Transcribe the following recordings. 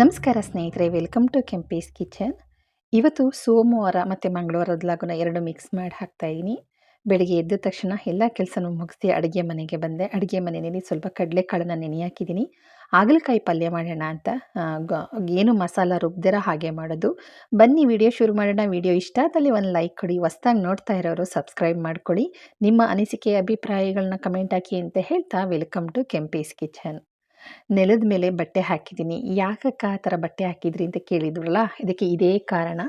ನಮಸ್ಕಾರ ಸ್ನೇಹಿತರೆ, welcome to Kempee's kitchen. ಇವತ್ತು ಸೋಮವಾರ ಮತ್ತು ಮಂಗಳವಾರದ ಲಾಗುನ ಎರಡು ಮಿಕ್ಸ್ ಮಾಡಿ ಹಾಕ್ತಾ ಇದ್ದೀನಿ. ಬೆಳಿಗ್ಗೆ ಎದ್ದ ತಕ್ಷಣ ಎಲ್ಲ ಕೆಲಸನೂ ಮುಗಿಸಿ ಅಡುಗೆ ಮನೆಗೆ ಬಂದೆ. ಅಡುಗೆ ಮನೆಯಲ್ಲಿ ಸ್ವಲ್ಪ ಕಡಲೆಕಾಳನ್ನ ನೆನೆ ಹಾಕಿದ್ದೀನಿ ಹಾಗಲಕಾಯಿ ಪಲ್ಯ ಮಾಡೋಣ ಅಂತ ಏನು ಮಸಾಲ ರುಬ್ಬದಿರ ಹಾಗೆ ಮಾಡೋದು. ಬನ್ನಿ ವಿಡಿಯೋ ಶುರು ಮಾಡೋಣ. ವಿಡಿಯೋ ಇಷ್ಟ ಆದಲ್ಲಿ ಒಂದು ಲೈಕ್ ಕೊಡಿ. ಹೊಸ್ದಾಗಿ ನೋಡ್ತಾ ಇರೋರು ಸಬ್ಸ್ಕ್ರೈಬ್ ಮಾಡ್ಕೊಳ್ಳಿ. ನಿಮ್ಮ ಅನಿಸಿಕೆ ಅಭಿಪ್ರಾಯಗಳನ್ನ ಕಮೆಂಟ್ ಹಾಕಿ ಅಂತ ಹೇಳ್ತಾ ವೆಲ್ಕಮ್ ಟು ಕೆಂಪೀಸ್ ಕಿಚನ್. ನೆಲದ ಮೇಲೆ ಬಟ್ಟೆ ಹಾಕಿದ್ದೀನಿ. ಯಾಕಕ್ಕ ಆ ಥರ ಬಟ್ಟೆ ಹಾಕಿದ್ರಿ ಅಂತ ಕೇಳಿದ್ರಲ್ಲ, ಇದಕ್ಕೆ ಇದೇ ಕಾರಣ.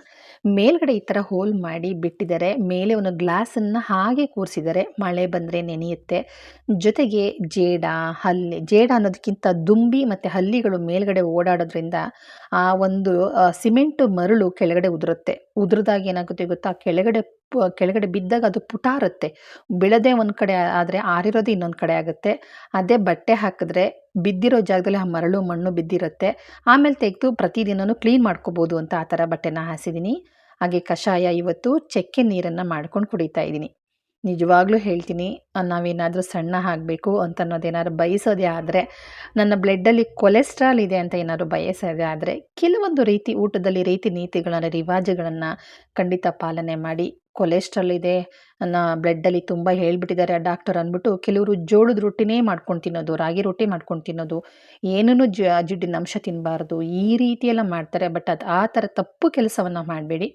ಮೇಲ್ಗಡೆ ಈ ಥರ ಹೋಲ್ ಮಾಡಿ ಬಿಟ್ಟಿದ್ದಾರೆ. ಮೇಲೆ ಒಂದು ಗ್ಲಾಸನ್ನು ಹಾಗೆ ಕೂರಿಸಿದ್ದಾರೆ. ಮಳೆ ಬಂದರೆ ನೆನೆಯುತ್ತೆ. ಜೊತೆಗೆ ಜೇಡ, ಹಲ್ಲಿ, ಜೇಡ ಅನ್ನೋದಕ್ಕಿಂತ ದುಂಬಿ ಮತ್ತು ಹಲ್ಲಿಗಳು ಮೇಲ್ಗಡೆ ಓಡಾಡೋದ್ರಿಂದ ಆ ಒಂದು ಸಿಮೆಂಟು ಮರಳು ಕೆಳಗಡೆ ಉದುರುತ್ತೆ. ಉದುರಿದಾಗ ಏನಾಗುತ್ತೆ ಗೊತ್ತಾ? ಕೆಳಗಡೆ ಕೆಳಗಡೆ ಬಿದ್ದಾಗ ಅದು ಪುಟಾರುತ್ತೆ. ಬೆಳೆದೇ ಒಂದು ಕಡೆ ಆದರೆ ಆರಿರೋದು ಇನ್ನೊಂದು ಕಡೆ ಆಗುತ್ತೆ. ಅದೇ ಬಟ್ಟೆ ಹಾಕಿದ್ರೆ ಬಿದ್ದಿರೋ ಜಾಗದಲ್ಲಿ ಆ ಮರಳು ಮಣ್ಣು ಬಿದ್ದಿರುತ್ತೆ. ಆಮೇಲೆ ತೆಗೆದು ಪ್ರತಿದಿನವೂ ಕ್ಲೀನ್ ಮಾಡ್ಕೋಬೋದು ಅಂತ ಆ ಥರ ಬಟ್ಟೆನ ಹಾಸಿದ್ದೀನಿ ಹಾಗೆ ಕಷಾಯ ಇವತ್ತು, ಚೆಕ್ಕೆ ನೀರನ್ನು ಮಾಡ್ಕೊಂಡು ಕುಡಿತಾ ಇದ್ದೀನಿ ನಿಜವಾಗ್ಲೂ ಹೇಳ್ತೀನಿ ನಾವೇನಾದರೂ ಸಣ್ಣ ಆಗಬೇಕು ಅಂತ ಅನ್ನೋದೇನಾದ್ರು ಬಯಸೋದೇ ಆದರೆ, ನನ್ನ ಬ್ಲಡ್ಡಲ್ಲಿ ಕೊಲೆಸ್ಟ್ರಾಲ್ ಇದೆ ಅಂತ ಏನಾದರೂ ಬಯಸೋದೇ ಆದರೆ, ಕೆಲವೊಂದು ರೀತಿ ಊಟದಲ್ಲಿ ರೀತಿ ನೀತಿಗಳನ್ನು, ರಿವಾಜುಗಳನ್ನು ಖಂಡಿತ ಪಾಲನೆ ಮಾಡಿ, ಕೊಲೆಸ್ಟ್ರಾಲ್ ಇದೆ ನನ್ನ ಬ್ಲಡ್ಡಲ್ಲಿ ತುಂಬ ಹೇಳ್ಬಿಟ್ಟಿದ್ದಾರೆ ಡಾಕ್ಟರ್ ಅಂದ್ಬಿಟ್ಟು, ಕೆಲವರು ಜೋಳದ ರೊಟ್ಟಿನೇ ಮಾಡ್ಕೊಂಡು ತಿನ್ನೋದು, ರಾಗಿ ರೊಟ್ಟಿ ಮಾಡ್ಕೊಂಡು ತಿನ್ನೋದು ಏನೂ ಜ ಜಿಡ್ಡಿನ ಅಂಶ ತಿನ್ನಬಾರ್ದು ಈ ರೀತಿಯೆಲ್ಲ ಮಾಡ್ತಾರೆ, ಬಟ್ ಅದು ಆ ಥರ ತಪ್ಪು ಕೆಲಸವನ್ನು ಮಾಡಬೇಡಿ.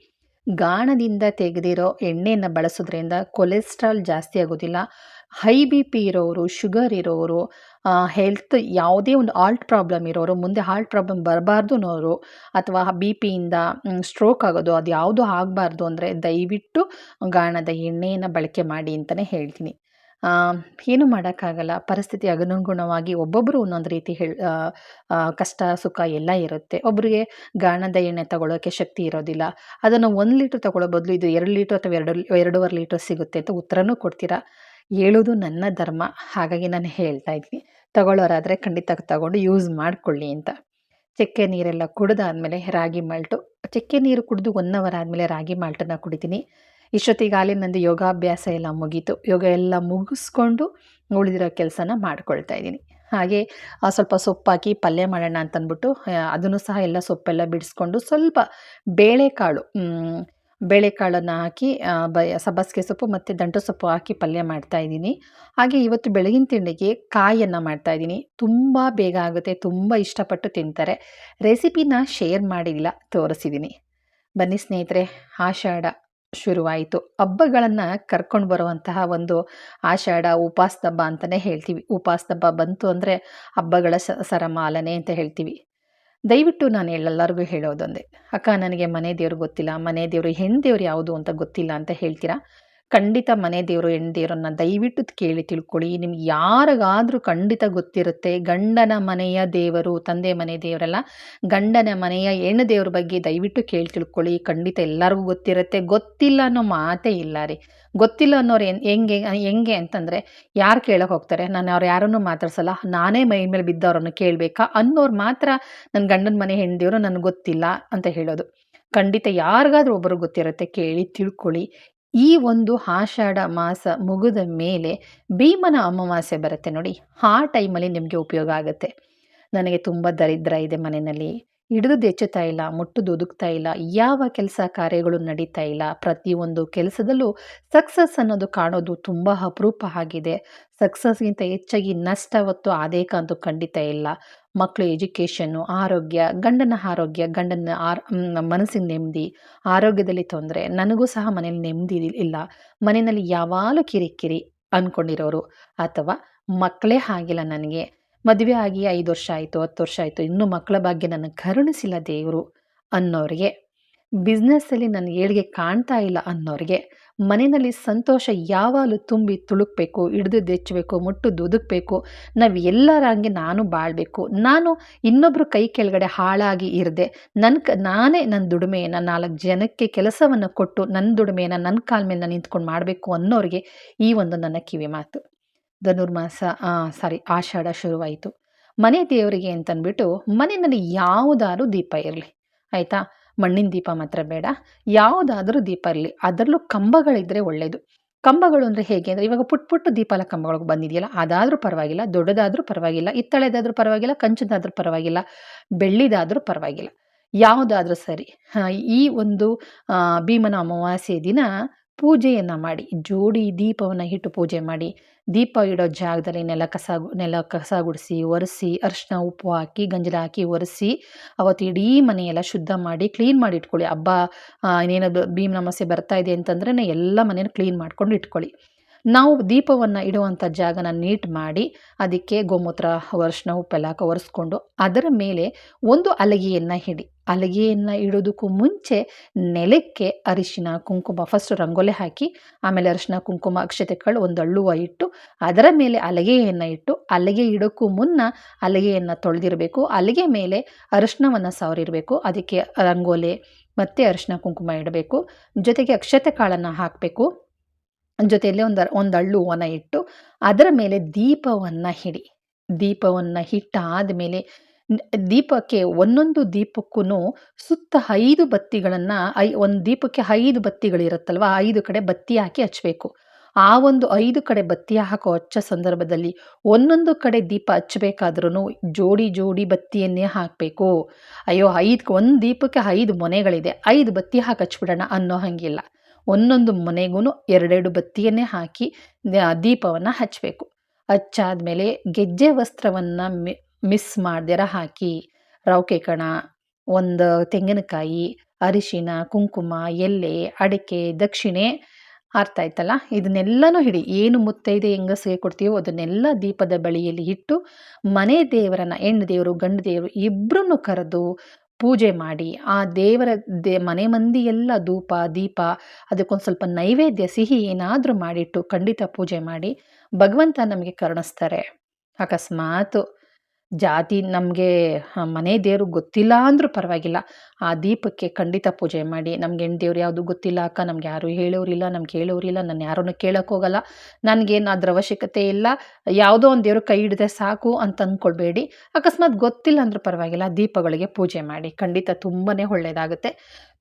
ಗಾಣದಿಂದ ತೆಗೆದಿರೋ ಎಣ್ಣೆಯನ್ನು ಬಳಸೋದ್ರಿಂದ ಕೊಲೆಸ್ಟ್ರಾಲ್ ಜಾಸ್ತಿ ಆಗೋದಿಲ್ಲ. ಹೈ ಬಿ ಪಿ ಇರೋರು ಶುಗರ್ ಇರೋರು ಹೆಲ್ತ್ ಯಾವುದೇ ಒಂದು ಆಲ್ಟ್ ಪ್ರಾಬ್ಲಮ್ ಇರೋರು, ಮುಂದೆ ಹಾರ್ಟ್ ಪ್ರಾಬ್ಲಮ್ ಬರಬಾರ್ದು ಅನ್ನೋರು ಅಥವಾ ಬಿ ಪಿಯಿಂದ ಸ್ಟ್ರೋಕ್ ಆಗೋದು ಅದು ಯಾವುದು ಆಗಬಾರ್ದು ಅಂದರೆ ದಯವಿಟ್ಟು ಗಾಣದ ಎಣ್ಣೆಯನ್ನು ಬಳಕೆ ಮಾಡಿ ಅಂತಲೇ ಹೇಳ್ತೀನಿ. ಏನು ಮಾಡೋಕ್ಕಾಗಲ್ಲ. ಪರಿಸ್ಥಿತಿ ಅನುಗುಣವಾಗಿ ಒಬ್ಬೊಬ್ಬರು ಒಂದೊಂದು ರೀತಿ ಹೇಳ್ ಕಷ್ಟ, ಸುಖ ಎಲ್ಲ ಇರುತ್ತೆ. ಒಬ್ಬರಿಗೆ ಗಾಣದ ಎಣ್ಣೆ ತಗೊಳ್ಳೋಕ್ಕೆ ಶಕ್ತಿ ಇರೋದಿಲ್ಲ. ಅದನ್ನು ಒಂದು ಲೀಟ್ರ್ ತಗೊಳ್ಳೋ ಬದಲು ಇದು ಎರಡು ಲೀಟ್ರ್ ಅಥವಾ ಎರಡು, ಎರಡೂವರೆ ಲೀಟ್ರ್ ಸಿಗುತ್ತೆ ಅಂತ ಉತ್ತರನೂ ಕೊಡ್ತೀರಾ? ಹೇಳೋದು ನನ್ನ ಧರ್ಮ. ಹಾಗಾಗಿ ನಾನು ಹೇಳ್ತಾ ಇದ್ದೀನಿ. ತಗೊಳ್ಳೋರಾದರೆ ಖಂಡಿತ ತಗೊಂಡು ಯೂಸ್ ಮಾಡಿಕೊಳ್ಳಿ ಅಂತ. ಚಕ್ಕೆ ನೀರೆಲ್ಲ ಕುಡಿದಾದ್ಮೇಲೆ ರಾಗಿ ಮಾಲ್ಟು ಚಕ್ಕೆ ನೀರು ಕುಡಿದು ಒನ್ ಅವರ್ ಆದಮೇಲೆ ರಾಗಿ ಮಾಲ್ಟನ್ನು ಕುಡಿತೀನಿ. ಇಷ್ಟೊತ್ತಿಗಾಗಲೇ ನಂದು ಯೋಗಾಭ್ಯಾಸ ಎಲ್ಲ ಮುಗೀತು. ಯೋಗ ಎಲ್ಲ ಮುಗಿಸ್ಕೊಂಡು ಉಳಿದಿರೋ ಕೆಲಸನ ಮಾಡ್ಕೊಳ್ತಾ ಇದ್ದೀನಿ. ಹಾಗೆ ಸ್ವಲ್ಪ ಸೊಪ್ಪಾಕಿ ಪಲ್ಯ ಮಾಡೋಣ ಅಂತಂದ್ಬಿಟ್ಟು ಅದನ್ನು ಸಹ ಎಲ್ಲ ಸೊಪ್ಪೆಲ್ಲ ಬಿಡಿಸ್ಕೊಂಡು ಸ್ವಲ್ಪ ಬೇಳೆಕಾಳು ಬೇಳೆಕಾಳನ್ನು ಹಾಕಿ ಬ, ಸಬ್ಬಸಿಗೆ ಸೊಪ್ಪು ಮತ್ತು ದಂಟು ಸೊಪ್ಪು ಹಾಕಿ ಪಲ್ಯ ಮಾಡ್ತಾ ಇದ್ದೀನಿ. ಹಾಗೆ ಇವತ್ತು ಬೆಳಗಿನ ತಿಂಡಿಗೆ ಕಾಯನ್ನು ಮಾಡ್ತಾ ಇದ್ದೀನಿ. ತುಂಬ ಬೇಗ ಆಗುತ್ತೆ, ತುಂಬ ಇಷ್ಟಪಟ್ಟು ತಿಂತಾರೆ. ರೆಸಿಪಿನ ಶೇರ್ ಮಾಡಿಲ್ಲ, ತೋರಿಸಿದ್ದೀನಿ. ಬನ್ನಿ ಸ್ನೇಹಿತರೆ, ಆಷಾಢ. ಶುರುವಾಯಿತು. ಹಬ್ಬಗಳನ್ನು ಕರ್ಕೊಂಡು ಬರುವಂತಹ ಒಂದು ಆಷಾಢ ಉಪಾಸ್ತಬ್ಬ ಅಂತಲೇ ಹೇಳ್ತೀವಿ. ಉಪಾಸ್ತಬ್ಬ ಬಂತು ಅಂದರೆ ಹಬ್ಬಗಳ ಸರಮಾಲನೆ ಅಂತ ಹೇಳ್ತೀವಿ. ದಯವಿಟ್ಟು ನಾನು ಎಲ್ಲರಿಗೂ ಹೇಳೋದೊಂದೇ. ಅಕ್ಕ, ನನಗೆ ಮನೆ ದೇವ್ರು ಗೊತ್ತಿಲ್ಲ. ಮನೆ ದೇವರು ಹೆಣ್ಣು ದೇವ್ರು ಯಾವುದು ಅಂತ ಗೊತ್ತಿಲ್ಲ ಅಂತ ಹೇಳ್ತೀರಾ? ಖಂಡಿತ ಮನೆ ದೇವರು, ಹೆಣ್ಣು ದೇವರನ್ನ ದಯವಿಟ್ಟು ಕೇಳಿ ತಿಳ್ಕೊಳ್ಳಿ. ನಿಮ್ಗೆ ಯಾರಿಗಾದರೂ ಖಂಡಿತ ಗೊತ್ತಿರುತ್ತೆ, ಗಂಡನ ಮನೆಯ ದೇವರು, ತಂದೆ ಮನೆ ದೇವರೆಲ್ಲ ಗಂಡನ ಮನೆಯ ಹೆಣ್ಣು ದೇವ್ರ ಬಗ್ಗೆ ದಯವಿಟ್ಟು ಕೇಳಿ ತಿಳ್ಕೊಳ್ಳಿ. ಖಂಡಿತ ಎಲ್ಲರಿಗೂ ಗೊತ್ತಿರುತ್ತೆ. ಗೊತ್ತಿಲ್ಲ ಅನ್ನೋ ಮಾತೇ ಇಲ್ಲ ರೀ. ಗೊತ್ತಿಲ್ಲ ಅನ್ನೋರು ಹೆಂಗೆ ಹೆಂಗೆ ಅಂತಂದರೆ ಯಾರು ಕೇಳೋಕೆ ಹೋಗ್ತಾರೆ? ನಾನು ಅವ್ರು ಯಾರನ್ನೂ ಮಾತಾಡ್ಸಲ್ಲ. ನಾನೇ ಮೈ ಮೇಲೆ ಬಿದ್ದವ್ರನ್ನು ಕೇಳಬೇಕಾ? ಅನ್ನೋರು ಮಾತ್ರ ನನ್ನ ಗಂಡನ ಮನೆ ಹೆಣ್ದೇವರು ನನಗೆ ಗೊತ್ತಿಲ್ಲ ಅಂತ ಹೇಳೋದು. ಖಂಡಿತ ಯಾರಿಗಾದ್ರೂ ಒಬ್ಬರು ಗೊತ್ತಿರುತ್ತೆ, ಕೇಳಿ ತಿಳ್ಕೊಳ್ಳಿ. ಈ ಒಂದು ಆಷಾಢ ಮಾಸ ಮುಗಿದ ಮೇಲೆ ಭೀಮನ ಅಮಾವಾಸ್ಯೆ ಬರುತ್ತೆ ನೋಡಿ. ಆ ಟೈಮಲ್ಲಿ ನಿಮಗೆ ಉಪಯೋಗ ಆಗುತ್ತೆ. ನನಗೆ ತುಂಬ ದರಿದ್ರ ಇದೆ ಮನೆಯಲ್ಲಿ. ಹಿಡಿದು ಹೆಚ್ಚುತ್ತಾ ಇಲ್ಲ, ಮುಟ್ಟುದು ಒದುಕ್ತಾ ಇಲ್ಲ, ಯಾವ ಕೆಲಸ ಕಾರ್ಯಗಳು ನಡೀತಾ ಇಲ್ಲ, ಪ್ರತಿಯೊಂದು ಕೆಲಸದಲ್ಲೂ ಸಕ್ಸಸ್ ಅನ್ನೋದು ಕಾಣೋದು ತುಂಬ ಅಪರೂಪ ಆಗಿದೆ. ಸಕ್ಸಸ್ಗಿಂತ ಹೆಚ್ಚಾಗಿ ನಷ್ಟ ಹೊತ್ತು ಆದೇಕ ಅಂತೂ ಖಂಡಿತ ಇಲ್ಲ. ಮಕ್ಕಳು ಎಜುಕೇಷನ್ನು ಆರೋಗ್ಯ, ಗಂಡನ ಆರೋಗ್ಯ, ಗಂಡನ ಆರ್ ಮನಸ್ಸಿಗೆ ನೆಮ್ಮದಿ, ಆರೋಗ್ಯದಲ್ಲಿ ತೊಂದರೆ, ನನಗೂ ಸಹ ಮನೇಲಿ ನೆಮ್ಮದಿ ಇಲ್ಲ. ಮನೆಯಲ್ಲಿ ಯಾವಾಗಲೂ ಕಿರಿಕಿರಿ ಅಂದ್ಕೊಂಡಿರೋರು ಅಥವಾ ಮಕ್ಕಳೇ ಆಗಿಲ್ಲ ನನಗೆ. ಮದುವೆ ಆಗಿ ಐದು ವರ್ಷ ಆಯಿತು, ಹತ್ತು ವರ್ಷ ಆಯಿತು. ಇನ್ನೂ ಮಕ್ಕಳ ಭಾಗ್ಯ ನನಗೆ ಕರುಣಿಸಿಲ್ಲ ದೇವರು ಅನ್ನೋರಿಗೆ. ಬಿಸ್ನೆಸ್ಸಲ್ಲಿ ನನ್ನ ಏಳಿಗೆ ಕಾಣ್ತಾ ಇಲ್ಲ ಅನ್ನೋರಿಗೆ. ಮನೆಯಲ್ಲಿ ಸಂತೋಷ ಯಾವಾಗಲೂ ತುಂಬಿ ತುಳುಕಬೇಕು, ಹಿಡಿದು ದೆಚ್ಚಬೇಕು ಮುಟ್ಟು ದುದುಕಬೇಕು ನಾವು ಎಲ್ಲರ ಹಂಗೆ ನಾನು ಬಾಳಬೇಕು. ನಾನು ಇನ್ನೊಬ್ಬರು ಕೈ ಕೆಳಗಡೆ ಹಾಳಾಗಿ ಇರದೆ. ನನ್ನ ಕ, ನಾನೇ ನನ್ನ ದುಡಿಮೆಯನ್ನು ನಾಲ್ಕು ಜನಕ್ಕೆ ಕೆಲಸವನ್ನು ಕೊಟ್ಟು ನನ್ನ ದುಡಿಮೆಯನ್ನು ನನ್ನ ಕಾಲ ಮೇಲೆ ನಿಂತ್ಕೊಂಡು ಮಾಡಬೇಕು ಅನ್ನೋರಿಗೆ ಈ ಒಂದು ನನ್ನ ಕಿವಿ ಮಾತು ಧನುರ್ಮಾಸ ಸಾರಿ, ಆಷಾಢ ಶುರುವಾಯಿತು. ಮನೆ ದೇವರಿಗೆ ಅಂತಂದ್ಬಿಟ್ಟು ಮನೆಯಲ್ಲಿ ಯಾವುದಾದ್ರೂ ದೀಪ ಇರಲಿ, ಆಯಿತಾ? ಮಣ್ಣಿನ ದೀಪ ಮಾತ್ರ ಬೇಡ, ಯಾವುದಾದ್ರೂ ದೀಪ ಇರಲಿ. ಅದರಲ್ಲೂ ಕಂಬಗಳಿದ್ದರೆ ಒಳ್ಳೆಯದು ಕಂಬಗಳು ಅಂದರೆ ಹೇಗೆ ಅಂದರೆ ಇವಾಗ ಪುಟ್ಟ ಪುಟ್ಟು ದೀಪಾಲ ಕಂಬಗಳಿಗೆ ಬಂದಿದೆಯಲ್ಲ, ಅದಾದರೂ ಪರವಾಗಿಲ್ಲ, ದೊಡ್ಡದಾದರೂ ಪರವಾಗಿಲ್ಲ, ಇತ್ತಳೆದಾದರೂ ಪರವಾಗಿಲ್ಲ, ಕಂಚದಾದರೂ ಪರವಾಗಿಲ್ಲ, ಬೆಳ್ಳಿದಾದರೂ ಪರವಾಗಿಲ್ಲ. ಯಾವುದಾದ್ರೂ ಸರಿ ಈ ಒಂದು ಭೀಮನ ಅಮಾವಾಸ್ಯೆ ದಿನ ಪೂಜೆಯನ್ನು ಮಾಡಿ, ಜೋಡಿ ದೀಪವನ್ನು ಇಟ್ಟು ಪೂಜೆ ಮಾಡಿ ದೀಪ ಇಡೋ ಜಾಗದಲ್ಲಿ ನೆಲ ಕಸ ನೆಲ ಕಸ ಗುಡಿಸಿ, ಒರೆಸಿ ಅರಿಶಿನ ಉಪ್ಪು ಹಾಕಿ, ಗಂಜಲ ಹಾಕಿ, ಒರೆಸಿ, ಅವತ್ತು ಇಡೀ ಮನೆಯೆಲ್ಲ ಶುದ್ಧ ಮಾಡಿ ಕ್ಲೀನ್ ಮಾಡಿ ಇಟ್ಕೊಳ್ಳಿ. ಹಬ್ಬ ಇನ್ನೇನು ಭೀಮ್ ಅಮಾವಾಸ್ಯೆ ಬರ್ತಾ ಇದೆ ಅಂತಂದ್ರೆ ಎಲ್ಲ ಮನೇನ ಕ್ಲೀನ್ ಮಾಡ್ಕೊಂಡು ಇಟ್ಕೊಳ್ಳಿ. ನಾವು ದೀಪವನ್ನು ಇಡುವಂಥ ಜಾಗನ ನೀಟ್ ಮಾಡಿ ಅದಕ್ಕೆ ಗೋಮೂತ್ರ ಅರಿಶಿನ ಉಪ್ಪೆಲ್ಲ ಒರೆಸ್ಕೊಂಡು ಅದರ ಮೇಲೆ ಒಂದು ಅಲಗೆಯನ್ನು ಹಿಡಿ ಅಲಗೆಯನ್ನು ಇಡೋದಕ್ಕೂ ಮುಂಚೆ ನೆಲಕ್ಕೆ ಅರಿಶಿನ ಕುಂಕುಮ ಫಸ್ಟ್ ರಂಗೋಲೆ ಹಾಕಿ, ಆಮೇಲೆ ಅರಿಶಿನ ಕುಂಕುಮ ಅಕ್ಷತೆಗಳು ಒಂದು ಅಳ್ಳುವ ಇಟ್ಟು ಅದರ ಮೇಲೆ ಅಲಗೆಯನ್ನು ಇಟ್ಟು ಅಲಗೆ ಇಡೋಕ್ಕೂ ಮುನ್ನ ಅಲಗೆಯನ್ನು ತೊಳೆದಿರಬೇಕು. ಅಲಗೆ ಮೇಲೆ ಅರಿಶಿನವನ್ನು ಸವರಿರಬೇಕು. ಅದಕ್ಕೆ ರಂಗೋಲೆ ಮತ್ತು ಅರಿಶಿನ ಕುಂಕುಮ ಇಡಬೇಕು. ಜೊತೆಗೆ ಅಕ್ಷತೆ ಕಾಳನ್ನು ಹಾಕಬೇಕು. ಜೊತೆಯಲ್ಲಿ ಒಂದು ಒಂದು ಹಳ್ಳು ಹೂವನ್ನ ಇಟ್ಟು ಅದರ ಮೇಲೆ ದೀಪವನ್ನು ಹಿಡಿ, ದೀಪವನ್ನು ಹಿಟ್ಟಾದ ಮೇಲೆ ದೀಪಕ್ಕೆ ಒಂದೊಂದು ದೀಪಕ್ಕೂ ಸುತ್ತ ಐದು ಬತ್ತಿಗಳನ್ನು, ಐ, ಒಂದು ದೀಪಕ್ಕೆ ಐದು ಬತ್ತಿಗಳಿರುತ್ತಲ್ವ, ಐದು ಕಡೆ ಬತ್ತಿ ಹಾಕಿ ಹಚ್ಚಬೇಕು ಆ ಒಂದು ಐದು ಕಡೆ ಬತ್ತಿ ಹಾಕೋ ಹಚ್ಚೋ ಸಂದರ್ಭದಲ್ಲಿ ಒಂದೊಂದು ಕಡೆ ದೀಪ ಹಚ್ಚಬೇಕಾದ್ರೂ ಜೋಡಿ ಜೋಡಿ ಬತ್ತಿಯನ್ನೇ ಹಾಕಬೇಕು. ಅಯ್ಯೋ ಐದು ಒಂದು ದೀಪಕ್ಕೆ ಐದು ಮೊನೆಗಳಿದೆ, ಐದು ಬತ್ತಿ ಹಾಕಿ ಹಚ್ಬಿಡೋಣ ಅನ್ನೋ ಹಾಗಿಲ್ಲ. ಒಂದೊಂದು ಮನೆಗೂ ಎರಡೆರಡು ಬತ್ತಿಯನ್ನೇ ಹಾಕಿ ದೀಪವನ್ನು ಹಚ್ಚಬೇಕು ಹಚ್ಚಾದ ಮೇಲೆ ಗೆಜ್ಜೆ ವಸ್ತ್ರವನ್ನು ಮಿಸ್ ಮಾಡ್ದಿರ ಹಾಕಿ ರೌಕೆ ಕಣ, ಒಂದು ತೆಂಗಿನಕಾಯಿ, ಅರಿಶಿನ, ಕುಂಕುಮ, ಎಲೆ, ಅಡಿಕೆ, ದಕ್ಷಿಣೆ ಅರ್ಥ ಆಯ್ತಲ್ಲ ಇದನ್ನೆಲ್ಲನೂ ಹಿಡಿ ಏನು ಮುತ್ತೈದೆ ಹೆಂಗಸಿಗೆ ಕೊಡ್ತೀವೋ ಅದನ್ನೆಲ್ಲ ದೀಪದ ಬಳಿಯಲ್ಲಿ ಇಟ್ಟು ಮನೆ ದೇವರನ್ನ, ಹೆಣ್ಣು ದೇವರು, ಗಂಡು ದೇವರು ಇಬ್ಬರನ್ನು ಕರೆದು ಪೂಜೆ ಮಾಡಿ, ಆ ದೇವರ ದೇ, ಮನೆ ಮಂದಿ ಎಲ್ಲ ಧೂಪ, ದೀಪ, ಅದಕ್ಕೊಂದು ಸ್ವಲ್ಪ ನೈವೇದ್ಯ, ಸಿಹಿ ಏನಾದರೂ ಮಾಡಿಟ್ಟು ಖಂಡಿತ ಪೂಜೆ ಮಾಡಿ ಭಗವಂತ ನಮಗೆ ಕರುಣಿಸ್ತಾರೆ. ಅಕಸ್ಮಾತ್ ಜಾತಿ ನಮಗೆ ಮನೆ ದೇವರು ಗೊತ್ತಿಲ್ಲ ಅಂದರೂ ಪರವಾಗಿಲ್ಲ. ಆ ದೀಪಕ್ಕೆ ಖಂಡಿತ ಪೂಜೆ ಮಾಡಿ. ನಮ್ಗೆ ಹೆಣ್ಣು ದೇವ್ರು ಯಾವುದು ಗೊತ್ತಿಲ್ಲ ಅಕ್ಕ, ನಮ್ಗೆ ಯಾರು ಹೇಳೋರಿಲ್ಲ, ನಮ್ಗೆ ಹೇಳೋರಿಲ್ಲ, ನಾನು ಯಾರನ್ನು ಕೇಳೋಕೆ ಹೋಗಲ್ಲ. ನನಗೇನು ಅದ್ರ ಅವಶ್ಯಕತೆ ಇಲ್ಲ. ಯಾವುದೋ ಒಂದು ದೇವರು ಕೈ ಹಿಡಿದ್ರೆ ಸಾಕು ಅಂತ ಅಂದ್ಕೊಳ್ಬೇಡಿ ಅಕಸ್ಮಾತ್ ಗೊತ್ತಿಲ್ಲ ಅಂದರೂ ಪರವಾಗಿಲ್ಲ, ದೀಪಗಳಿಗೆ ಪೂಜೆ ಮಾಡಿ. ಖಂಡಿತ ತುಂಬಾ ಒಳ್ಳೆಯದಾಗುತ್ತೆ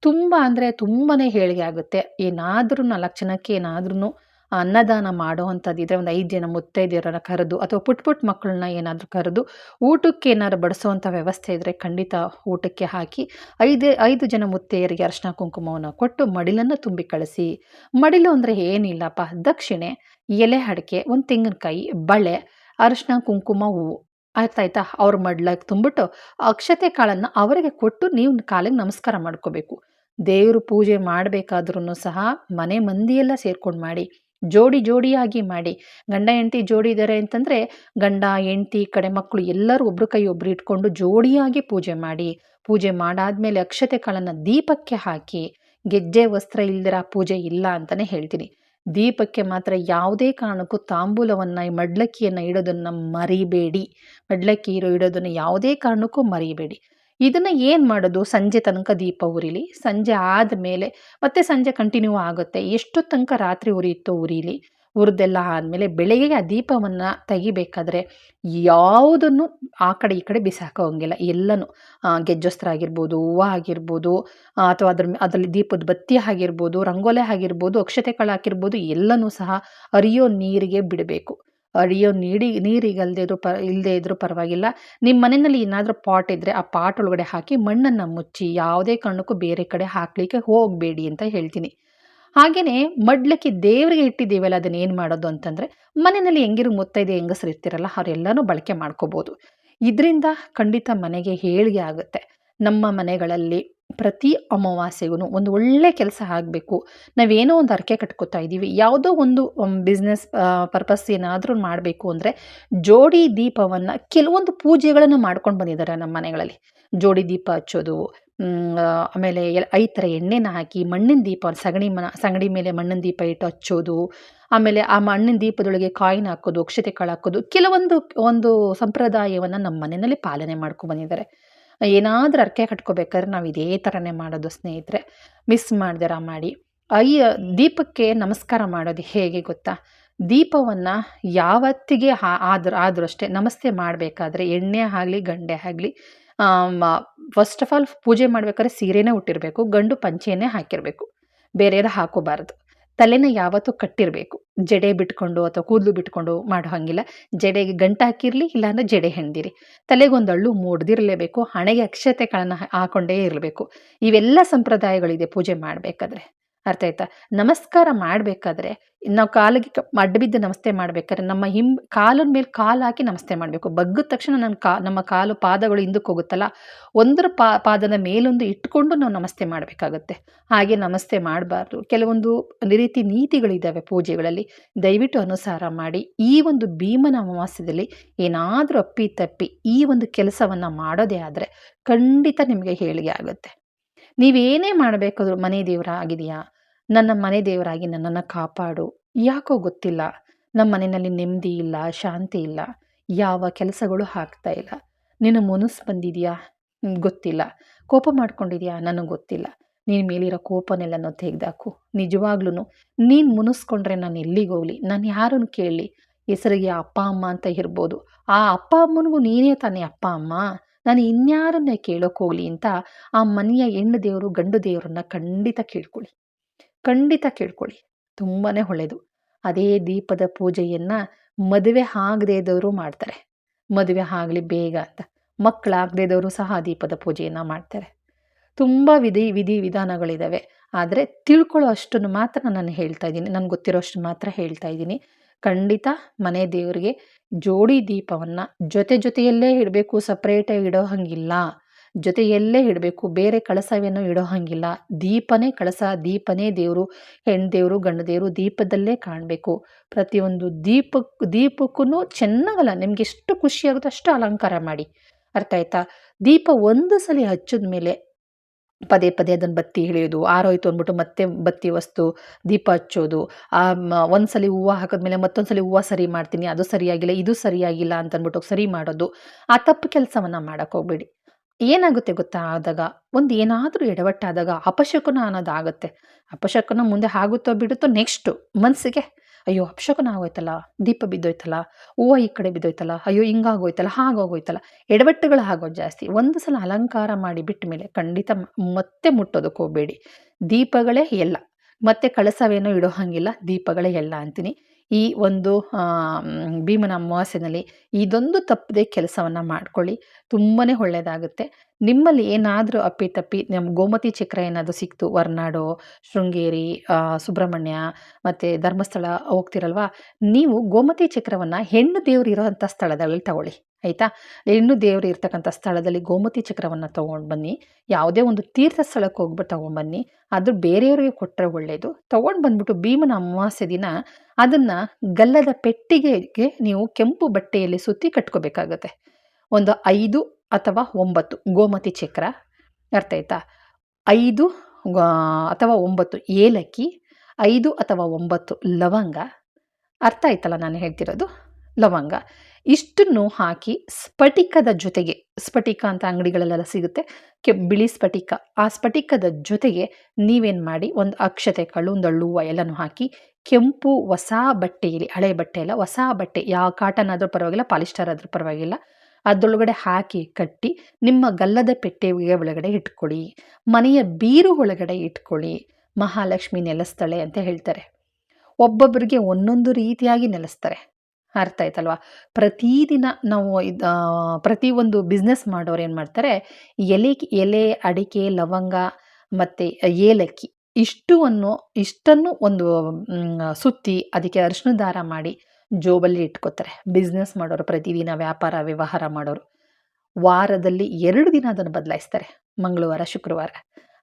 ತುಂಬ ಅಂದರೆ ತುಂಬಾ ಹೇಳಿಗೆ ಆಗುತ್ತೆ. ಏನಾದರೂ ನಾಲ್ಕು ಜನಕ್ಕೆ ಏನಾದ್ರೂ ಅನ್ನದಾನ ಮಾಡುವಂಥದ್ದಿದ್ರೆ ಒಂದು ಐದು ಜನ ಮುತ್ತೈದೆಯರನ್ನ ಕರೆದು ಅಥವಾ ಪುಟ್ ಪುಟ್ ಮಕ್ಕಳನ್ನ ಏನಾದರೂ ಕರೆದು ಊಟಕ್ಕೆ ಏನಾದ್ರು ಬಡಿಸುವಂಥ ವ್ಯವಸ್ಥೆ ಇದ್ದರೆ ಖಂಡಿತ ಊಟಕ್ಕೆ ಹಾಕಿ ಐದು ಐದು ಜನ ಮುತ್ತೈಯರಿಗೆ ಅರಿಶಿನ ಕುಂಕುಮವನ್ನು ಕೊಟ್ಟು ಮಡಿಲನ್ನು ತುಂಬಿ ಕಳಿಸಿ. ಮಡಿಲು ಅಂದರೆ ಏನಿಲ್ಲಪ್ಪ, ದಕ್ಷಿಣೆ, ಎಲೆ ಅಡಿಕೆ, ಒಂದು ತೆಂಗಿನಕಾಯಿ, ಬಳೆ, ಅರಿಶಿನ ಕುಂಕುಮ ಹೂವು ಆಯ್ತಾಯ್ತಾ ಅವ್ರ ಮಡ್ಲಕ್ಕೆ ತುಂಬಿಟ್ಟು ಅಕ್ಷತೆ ಕಾಳನ್ನು ಅವರಿಗೆ ಕೊಟ್ಟು ನೀವು ಕಾಲಿಗೆ ನಮಸ್ಕಾರ ಮಾಡ್ಕೋಬೇಕು. ದೇವರು ಪೂಜೆ ಮಾಡಬೇಕಾದ್ರೂ ಸಹ ಮನೆ ಮಂದಿಯೆಲ್ಲ ಸೇರ್ಕೊಂಡು ಮಾಡಿ. ಜೋಡಿ ಜೋಡಿಯಾಗಿ ಮಾಡಿ. ಗಂಡ, ಹೆಂಡತಿ ಜೋಡಿ ಇದ್ದಾರೆ ಅಂತಂದರೆ, ಗಂಡ, ಹೆಂಡತಿ, ಕಡೆ ಮಕ್ಕಳು ಎಲ್ಲರೂ ಒಬ್ರು ಕೈ ಒಬ್ರು ಇಟ್ಕೊಂಡು ಜೋಡಿಯಾಗಿ ಪೂಜೆ ಮಾಡಿ. ಪೂಜೆ ಮಾಡಾದ್ಮೇಲೆ ಅಕ್ಷತೆ ಕಾಳನ್ನು ದೀಪಕ್ಕೆ ಹಾಕಿ, ಗೆಜ್ಜೆ, ವಸ್ತ್ರ ಇಲ್ದಿರ ಪೂಜೆ ಇಲ್ಲ ಅಂತಲೇ ಹೇಳ್ತೀನಿ. ದೀಪಕ್ಕೆ ಮಾತ್ರ ಯಾವುದೇ ಕಾರಣಕ್ಕೂ ತಾಂಬೂಲವನ್ನು ಮಡ್ಲಕ್ಕಿಯನ್ನು ಇಡೋದನ್ನು ಮರಿಬೇಡಿ. ಮಡ್ಲಕ್ಕಿ ಇರೋ, ಇಡೋದನ್ನು ಯಾವುದೇ ಕಾರಣಕ್ಕೂ ಮರಿಬೇಡಿ. ಇದನ್ನು ಏನು ಮಾಡೋದು ಸಂಜೆ ತನಕ ದೀಪ ಉರಿಲಿ? ಸಂಜೆ ಆದಮೇಲೆ ಮತ್ತೆ ಸಂಜೆ ಕಂಟಿನ್ಯೂ ಆಗುತ್ತೆ. ಎಷ್ಟು ತನಕ ರಾತ್ರಿ ಉರಿಯುತ್ತೋ ಉರಿಲಿ. ಉರಿದೆಲ್ಲ ಆದಮೇಲೆ ಬೆಳಗ್ಗೆ ಆ ದೀಪವನ್ನು ತೆಗಿಬೇಕಾದ್ರೆ ಯಾವುದನ್ನು ಆ ಕಡೆ ಈ ಕಡೆ ಬಿಸಾಕೋಂಗಿಲ್ಲ. ಎಲ್ಲನೂ ಗೆಜ್ಜಸ್ತ್ರ ಆಗಿರ್ಬೋದು ಹೂವು ಆಗಿರ್ಬೋದು ಅಥವಾ ಅದ್ರ ಅದರಲ್ಲಿ ದೀಪದ ಬತ್ತಿ ಆಗಿರ್ಬೋದು, ರಂಗೋಲೆ ಆಗಿರ್ಬೋದು, ಅಕ್ಷತೆ ಕಾಳು ಹಾಕಿರ್ಬೋದು, ಎಲ್ಲನೂ ಸಹ ಅರಿಯೋ ನೀರಿಗೆ ಬಿಡಬೇಕು. ಅರಿಯೋ ನೀಡಿ, ನೀರಿಗಲ್ದೇ ಇದ್ರೂ ಪ ಇಲ್ಲದೇ ಇದ್ರೂ ಪರವಾಗಿಲ್ಲ. ನಿಮ್ಮ ಮನೆಯಲ್ಲಿ ಏನಾದರೂ ಪಾಟ್ ಇದ್ದರೆ ಆ ಪಾಟ್ ಒಳಗಡೆ ಹಾಕಿ ಮಣ್ಣನ್ನು ಮುಚ್ಚಿ ಯಾವುದೇ ಕಾರಣಕ್ಕೂ ಬೇರೆ ಕಡೆ ಹಾಕಲಿಕ್ಕೆ ಹೋಗಬೇಡಿ ಅಂತ ಹೇಳ್ತೀನಿ. ಹಾಗೆಯೇ ಮಡ್ಲಕ್ಕೆ ದೇವರಿಗೆ ಇಟ್ಟಿದ್ದೀವಲ್ಲ, ಅದನ್ನ ಏನು ಮಾಡೋದು ಅಂತಂದರೆ ಮನೆಯಲ್ಲಿ ಹೆಂಗಿರು ಮುತ್ತೈದೆ ಹೆಂಗಸರು ಇರ್ತಿರಲ್ಲ, ಅವರೆಲ್ಲನೂ ಬಳಕೆ ಮಾಡ್ಕೋಬೋದು. ಇದರಿಂದ ಖಂಡಿತ ಮನೆಗೆ ಹೇಳಿಗೆ ಆಗುತ್ತೆ. ನಮ್ಮ ಮನೆಗಳಲ್ಲಿ ಪ್ರತಿ ಅಮಾವಾಸ್ಯೆಗೂ ಒಂದು ಒಳ್ಳೆ ಕೆಲಸ ಆಗಬೇಕು. ನಾವೇನೋ ಒಂದು ಹರಕೆ ಕಟ್ಕೋತಾ ಇದ್ದೀವಿ. ಯಾವುದೋ ಒಂದು ಬಿಸ್ನೆಸ್ ಪರ್ಪಸ್ ಏನಾದರೂ ಮಾಡಬೇಕು ಅಂದರೆ ಜೋಡಿ ದೀಪವನ್ನು ಕೆಲವೊಂದು ಪೂಜೆಗಳನ್ನು ಮಾಡ್ಕೊಂಡು ಬಂದಿದ್ದಾರೆ ನಮ್ಮ ಮನೆಗಳಲ್ಲಿ. ಜೋಡಿ ದೀಪ ಹಚ್ಚೋದು ಆಮೇಲೆ ಐದು ಥರ ಎಣ್ಣೆನ ಹಾಕಿ ಮಣ್ಣಿನ ದೀಪ, ಸಗಣಿ ಮನ, ಸಗಣಿ ಮೇಲೆ ಮಣ್ಣಿನ ದೀಪ ಇಟ್ಟು ಹಚ್ಚೋದು, ಆಮೇಲೆ ಆ ಮಣ್ಣಿನ ದೀಪದೊಳಗೆ ಕಾಯಿನ್ ಹಾಕೋದು, ಅಕ್ಷತೆ ಕಾಳು ಹಾಕೋದು, ಕೆಲವೊಂದು, ಒಂದು ಸಂಪ್ರದಾಯವನ್ನು ನಮ್ಮ ಮನೆಯಲ್ಲಿ ಪಾಲನೆ ಮಾಡ್ಕೊಂಡು ಬಂದಿದ್ದಾರೆ. ಏನಾದರೂ ಅರ್ಕೆ ಕಟ್ಕೋಬೇಕಾದ್ರೆ ನಾವು ಇದೇ ಥರನೇ ಮಾಡೋದು ಸ್ನೇಹಿತರೆ. ಮಿಸ್ ಮಾಡ್ದಿರ ಮಾಡಿ ಅಯ್ಯ, ದೀಪಕ್ಕೆ ನಮಸ್ಕಾರ ಮಾಡೋದು ಹೇಗೆ ಗೊತ್ತಾ? ದೀಪವನ್ನು ಯಾವತ್ತಿಗೆ ಆದ್ರೂ, ಆದರೂ ಅಷ್ಟೇ ನಮಸ್ತೆ ಮಾಡಬೇಕಾದ್ರೆ ಎಣ್ಣೆ ಆಗಲಿ, ಗಂಡೆ ಆಗಲಿ ಫಸ್ಟ್ ಆಫ್ ಆಲ್ ಪೂಜೆ ಮಾಡಬೇಕಾದ್ರೆ ಸೀರೆನೇ ಉಟ್ಟಿರಬೇಕು, ಗಂಡು ಪಂಚೆಯನ್ನೇ ಹಾಕಿರಬೇಕು. ಬೇರೆ ಹಾಕೋಬಾರ್ದು. ತಲೆನ ಯಾವತ್ತೂ ಕಟ್ಟಿರಬೇಕು. ಜಡೆ ಬಿಟ್ಕೊಂಡು ಅಥವಾ ಕೂದಲು ಬಿಟ್ಕೊಂಡು ಮಾಡೋ ಹಂಗಿಲ್ಲ. ಜಡೆಗೆ ಗಂಟು ಹಾಕಿರಲಿ, ಇಲ್ಲಾಂದರೆ ಜಡೆ ಹೆಣ್ದಿರಿ. ತಲೆಗೊಂದಳ್ಳು ಮೂಡ್ದಿರಲೇಬೇಕು. ಹಣೆಗೆ ಅಕ್ಷತೆಗಳನ್ನು ಹಾಕೊಂಡೇ ಇರಬೇಕು. ಇವೆಲ್ಲ ಸಂಪ್ರದಾಯಗಳಿದೆ ಪೂಜೆ ಮಾಡಬೇಕಾದ್ರೆ. ಅರ್ಥ ಆಯ್ತಾ? ನಮಸ್ಕಾರ ಮಾಡಬೇಕಾದ್ರೆ, ನಾವು ಕಾಲಿಗೆ ಅಡ್ಡ ಅಡ್ಡಬಿದ್ದು ನಮಸ್ತೆ ಮಾಡ್ಬೇಕಾದ್ರೆ, ನಮ್ಮ ಹಿಂ, ಕಾಲಿನ ಮೇಲೆ ಕಾಲು ಹಾಕಿ ನಮಸ್ತೆ ಮಾಡಬೇಕು. ಬಗ್ಗಿದ ತಕ್ಷಣ ನನ್ನ ಕಾ, ನಮ್ಮ ಕಾಲು ಪಾದಗಳು ಹಿಂದಕ್ಕೆ ಹೋಗುತ್ತಲ್ಲ, ಒಂದರ ಪಾ, ಪಾದದ ಮೇಲೊಂದು ಇಟ್ಕೊಂಡು ನಾವು ನಮಸ್ತೆ ಮಾಡಬೇಕಾಗತ್ತೆ. ಹಾಗೆ ನಮಸ್ತೆ ಮಾಡಬಾರ್ದು. ಕೆಲವೊಂದು ರೀತಿ ನೀತಿಗಳಿದ್ದಾವೆ ಪೂಜೆಗಳಲ್ಲಿ. ದಯವಿಟ್ಟು ಅನುಸಾರ ಮಾಡಿ, ಈ ಒಂದು ಭೀಮನ ಅಮಾವಾಸ್ಯದಲ್ಲಿ ಏನಾದರೂ ಅಪ್ಪಿ ತಪ್ಪಿ ಈ ಒಂದು ಕೆಲಸವನ್ನು ಮಾಡೋದೇ ಆದರೆ ಖಂಡಿತ ನಿಮಗೆ ಹೇಳಿಗೆ ಆಗುತ್ತೆ. ನೀವೇನೇ ಮಾಡಬೇಕಾದ್ರೂ ಮನೆ ದೇವರ ಆಗಿದೆಯಾ? ನನ್ನ ಮನೆ ದೇವರಾಗಿ ನನ್ನನ್ನು ಕಾಪಾಡು. ಯಾಕೋ ಗೊತ್ತಿಲ್ಲ. ನಮ್ಮ ಮನೆಯಲ್ಲಿ ನೆಮ್ಮದಿ ಇಲ್ಲ, ಶಾಂತಿ ಇಲ್ಲ. ಯಾವ ಕೆಲಸಗಳು ಆಗ್ತಾ ಇಲ್ಲ. ನಿನ್ನ ಮನಸ್ಸು ಬಂದಿದೆಯಾ? ಗೊತ್ತಿಲ್ಲ. ಕೋಪ ಮಾಡ್ಕೊಂಡಿದ್ಯಾ? ನನಗೆ ಗೊತ್ತಿಲ್ಲ. ನೀನು ಮೇಲಿರೋ ಕೋಪನೆಲ್ಲನೂ ತೆಗೆದಾಕು. ನಿಜವಾಗ್ಲೂ ನೀನು ಮುನಿಸ್ಕೊಂಡ್ರೆ ನಾನು ಎಲ್ಲಿಗೆ ಹೋಗ್ಲಿ? ನಾನು ಯಾರನ್ನು ಕೇಳಲಿ? ಹೆಸರಿಗೆ ಅಪ್ಪ, ಅಮ್ಮ ಅಂತ ಇರ್ಬೋದು. ಆ ಅಪ್ಪ, ಅಮ್ಮನಿಗೂ ನೀನೇ ತಾನೇ ಅಪ್ಪ, ಅಮ್ಮ? ನಾನು ಇನ್ಯಾರನ್ನೇ ಕೇಳೋಕೆ ಹೋಗಲಿ ಅಂತ ಆ ಮನೆಯ ಹೆಣ್ಣು ದೇವರು, ಗಂಡು ದೇವರನ್ನ ಖಂಡಿತ ಕೇಳ್ಕೊಳ್ಳಿ. ಖಂಡಿತ ಕೇಳ್ಕೊಳ್ಳಿ. ತುಂಬಾ ಒಳ್ಳೆಯದು ಅದೇ ದೀಪದ ಪೂಜೆಯನ್ನು ಮದುವೆ ಆಗದೇ ಇದ್ದವರು ಮಾಡ್ತಾರೆ. ಮದುವೆ ಆಗಲಿ ಬೇಗ ಅಂತ. ಮಕ್ಕಳಾಗದೇ ಇದ್ದವರು ಸಹ ದೀಪದ ಪೂಜೆಯನ್ನು ಮಾಡ್ತಾರೆ. ತುಂಬ ವಿಧಿ ವಿಧಿ ವಿಧಾನಗಳಿದ್ದಾವೆ ಆದರೆ ತಿಳ್ಕೊಳ್ಳೋ ಅಷ್ಟನ್ನು ಮಾತ್ರ ನಾನು ಹೇಳ್ತಾ ಇದ್ದೀನಿ. ನನಗೆ ಗೊತ್ತಿರೋ ಅಷ್ಟು ಮಾತ್ರ ಹೇಳ್ತಾ ಇದ್ದೀನಿ. ಖಂಡಿತ ಮನೆ ದೇವರಿಗೆ ಜೋಡಿ ದೀಪವನ್ನು ಜೊತೆ ಜೊತೆಯಲ್ಲೇ ಇಡಬೇಕು ಸಪ್ರೇಟಾಗಿ ಇಡೋ ಹಾಗಿಲ್ಲ. ಜೊತೆಯಲ್ಲೇ ಇಡಬೇಕು. ಬೇರೆ ಕಳಸವೇನೋ ಇಡೋ ಹಾಗಿಲ್ಲ. ದೀಪನೇ ಕಳಸ, ದೀಪನೇ ದೇವರು ಹೆಣ್ಣು ದೇವರು, ಗಂಡು ದೇವರು ದೀಪದಲ್ಲೇ ಕಾಣಬೇಕು. ಪ್ರತಿಯೊಂದು ದೀಪಕ್ಕೆ ದೀಪಕ್ಕೂ ಚೆನ್ನಾಗಲ್ಲ. ನಿಮ್ಗೆ ಎಷ್ಟು ಖುಷಿಯಾಗುತ್ತೋ ಅಷ್ಟು ಅಲಂಕಾರ ಮಾಡಿ. ಅರ್ಥ ಆಯ್ತಾ? ದೀಪ ಒಂದು ಸಲ ಹಚ್ಚಿದ ಮೇಲೆ ಪದೇ ಪದೇ ಅದನ್ನು ಬತ್ತಿ ಹಿಡಿಯೋದು ಆರೋಯ್ತು ಅಂದ್ಬಿಟ್ಟು ಮತ್ತೆ ಬತ್ತಿ ವಸ್ತು ದೀಪ ಹಚ್ಚೋದು. ಆ ಒಂದ್ಸಲಿ ಹೂವು ಹಾಕಿದ್ಮೇಲೆ ಮತ್ತೊಂದು ಸಲ ಹೂವು ಸರಿ ಮಾಡ್ತೀನಿ, ಅದು ಸರಿಯಾಗಿಲ್ಲ, ಇದು ಸರಿಯಾಗಿಲ್ಲ ಅಂತ ಅಂದ್ಬಿಟ್ಟು ಸರಿ ಮಾಡೋದು. ಆ ತಪ್ಪು ಕೆಲಸವನ್ನು ಮಾಡೋಕ್ಕೆ ಹೋಗ್ಬೇಡಿ. ಏನಾಗುತ್ತೆ ಗೊತ್ತಾ ಆದಾಗ? ಒಂದು ಏನಾದರೂ ಎಡವಟ್ಟಾದಾಗ ಅಪಶಕುನ ಅನ್ನೋದಾಗುತ್ತೆ. ಅಪಶಕುನ ಮುಂದೆ ಆಗುತ್ತೋ ಬಿಡುತ್ತೋ ನೆಕ್ಸ್ಟು ಮನಸ್ಸಿಗೆ ಅಯ್ಯೋ, ಅಪಶಕುನ ಆಗೋಯ್ತಲ್ಲ, ದೀಪ ಬಿದ್ದೋಯ್ತಲ್ಲ, ಹೂವು ಈ ಕಡೆ ಬಿದ್ದೋಯ್ತಲ್ಲ, ಅಯ್ಯೋ, ಹಿಂಗಾಗೋಯ್ತಲ್ಲ, ಹಾಗೋಗೋಯ್ತಲ್ಲ. ಎಡವಟ್ಟುಗಳು ಆಗೋದು ಜಾಸ್ತಿ. ಒಂದು ಸಲ ಅಲಂಕಾರ ಮಾಡಿ ಬಿಟ್ಟ ಮೇಲೆ ಖಂಡಿತ ಮತ್ತೆ ಮುಟ್ಟೋದಕ್ಕೆ ಹೋಗಬೇಡಿ. ದೀಪಗಳೇ ಎಲ್ಲ. ಮತ್ತೆ ಕಳಸವೇನೋ ಇಡೋ ಹಂಗಿಲ್ಲ, ದೀಪಗಳೇ ಎಲ್ಲ ಅಂತೀನಿ. ಈ ಒಂದು ಭೀಮನ ಅಮಾವಾಸ್ಯದಲ್ಲಿ ಇದೊಂದು ತಪ್ಪದೆ ಕೆಲಸವನ್ನು ಮಾಡ್ಕೊಳ್ಳಿ. ತುಂಬಾ ಒಳ್ಳೆಯದಾಗುತ್ತೆ ನಿಮ್ಮಲ್ಲಿ ಏನಾದರೂ ಅಪ್ಪಿತಪ್ಪಿ ನಮ್ಮ ಗೋಮತಿ ಚಕ್ರ ಏನಾದರೂ ಸಿಕ್ತು, ಹೊರ್ನಾಡು, ಶೃಂಗೇರಿ ಸುಬ್ರಹ್ಮಣ್ಯ ಮತ್ತು ಧರ್ಮಸ್ಥಳ ಹೋಗ್ತಿರಲ್ವ? ನೀವು ಗೋಮತಿ ಚಕ್ರವನ್ನು ಹೆಣ್ಣು ದೇವರು ಇರೋವಂಥ ಸ್ಥಳದಲ್ಲಿ ತಗೊಳ್ಳಿ. ಆಯಿತಾ? ಇನ್ನು ದೇವರು ಇರ್ತಕ್ಕಂಥ ಸ್ಥಳದಲ್ಲಿ ಗೋಮತಿ ಚಕ್ರವನ್ನು ತೊಗೊಂಡು ಬನ್ನಿ ಯಾವುದೇ ಒಂದು ತೀರ್ಥ ಸ್ಥಳಕ್ಕೆ ಹೋಗ್ಬಿಟ್ಟು ತೊಗೊಂಡ್ಬನ್ನಿ. ಅದು ಬೇರೆಯವರಿಗೆ ಕೊಟ್ಟರೆ ಒಳ್ಳೆಯದು ತೊಗೊಂಡು ಬಂದ್ಬಿಟ್ಟು ಭೀಮನ ಅಮಾವಾಸ್ಯೆ ದಿನ ಅದನ್ನು ಗಲ್ಲದ ಪೆಟ್ಟಿಗೆಗೆ ನೀವು ಕೆಂಪು ಬಟ್ಟೆಯಲ್ಲಿ ಸುತ್ತಿ ಕಟ್ಕೋಬೇಕಾಗತ್ತೆ. ಒಂದು ಐದು ಅಥವಾ ಒಂಬತ್ತು ಗೋಮತಿ ಚಕ್ರ. ಅರ್ಥ ಆಯ್ತಾ? ಐದು ಅಥವಾ ಒಂಬತ್ತು ಏಲಕ್ಕಿ, ಐದು ಅಥವಾ ಒಂಬತ್ತು ಲವಂಗ. ಅರ್ಥ ಆಯ್ತಲ್ಲ ನಾನು ಹೇಳ್ತಿರೋದು? ಲವಂಗ. ಇಷ್ಟನ್ನು ಹಾಕಿ ಸ್ಫಟಿಕದ ಜೊತೆಗೆ, ಸ್ಫಟಿಕ ಅಂತ ಅಂಗಡಿಗಳಲ್ಲೆಲ್ಲ ಸಿಗುತ್ತೆ. ಕೆ, ಬಿಳಿ ಸ್ಫಟಿಕ. ಆ ಸ್ಫಟಿಕದ ಜೊತೆಗೆ ನೀವೇನು ಮಾಡಿ, ಒಂದು ಅಕ್ಷತೆ ಕಳ್ಳು ಒಂದು ಹೂವು ಎಲ್ಲನೂ ಹಾಕಿ, ಕೆಂಪು ಹೊಸ ಬಟ್ಟೆಯಲ್ಲಿ, ಹಳೆ ಬಟ್ಟೆ ಎಲ್ಲ ಹೊಸ ಬಟ್ಟೆ ಯಾವ ಕಾಟನ್ ಆದರೂ ಪರವಾಗಿಲ್ಲ ಪಾಲಿಸ್ಟರ್ ಆದರೂ ಪರವಾಗಿಲ್ಲ, ಅದರೊಳಗಡೆ ಹಾಕಿ, ಕಟ್ಟಿ, ನಿಮ್ಮ ಗಲ್ಲದ ಪೆಟ್ಟಿಗೆ ಒಳಗಡೆ ಇಟ್ಕೊಳ್ಳಿ, ಮನೆಯ ಬೀರು ಒಳಗಡೆ ಇಟ್ಕೊಳ್ಳಿ, ಮಹಾಲಕ್ಷ್ಮಿ ನೆಲೆಸ್ತಾಳೆ ಅಂತ ಹೇಳ್ತಾರೆ. ಒಬ್ಬೊಬ್ಬರಿಗೆ ಒಂದೊಂದು ರೀತಿಯಾಗಿ ನೆಲೆಸ್ತಾರೆ. ಅರ್ಥ ಆಯ್ತಲ್ವಾ ಪ್ರತಿದಿನ ನಾವು ಇದು ಒಂದು ಬಿಸ್ನೆಸ್ ಮಾಡೋರು ಏನು ಮಾಡ್ತಾರೆ, ಎಲೆ ಎಲೆ, ಅಡಿಕೆ, ಲವಂಗ ಮತ್ತು ಏಲಕ್ಕಿ ಇಷ್ಟುವನ್ನು, ಇಷ್ಟನ್ನು ಒಂದು ಸುತ್ತಿ ಅದಕ್ಕೆ ಅರಿಶಿನ ದಾರ ಮಾಡಿ ಜೋಬಲ್ಲಿ ಇಟ್ಕೋತಾರೆ. ಬಿಸ್ನೆಸ್ ಮಾಡೋರು ಪ್ರತಿದಿನ ವ್ಯಾಪಾರ, ವ್ಯವಹಾರ ಮಾಡೋರು. ವಾರದಲ್ಲಿ ಎರಡು ದಿನ ಅದನ್ನು ಬದಲಾಯಿಸ್ತಾರೆ, ಮಂಗಳವಾರ, ಶುಕ್ರವಾರ.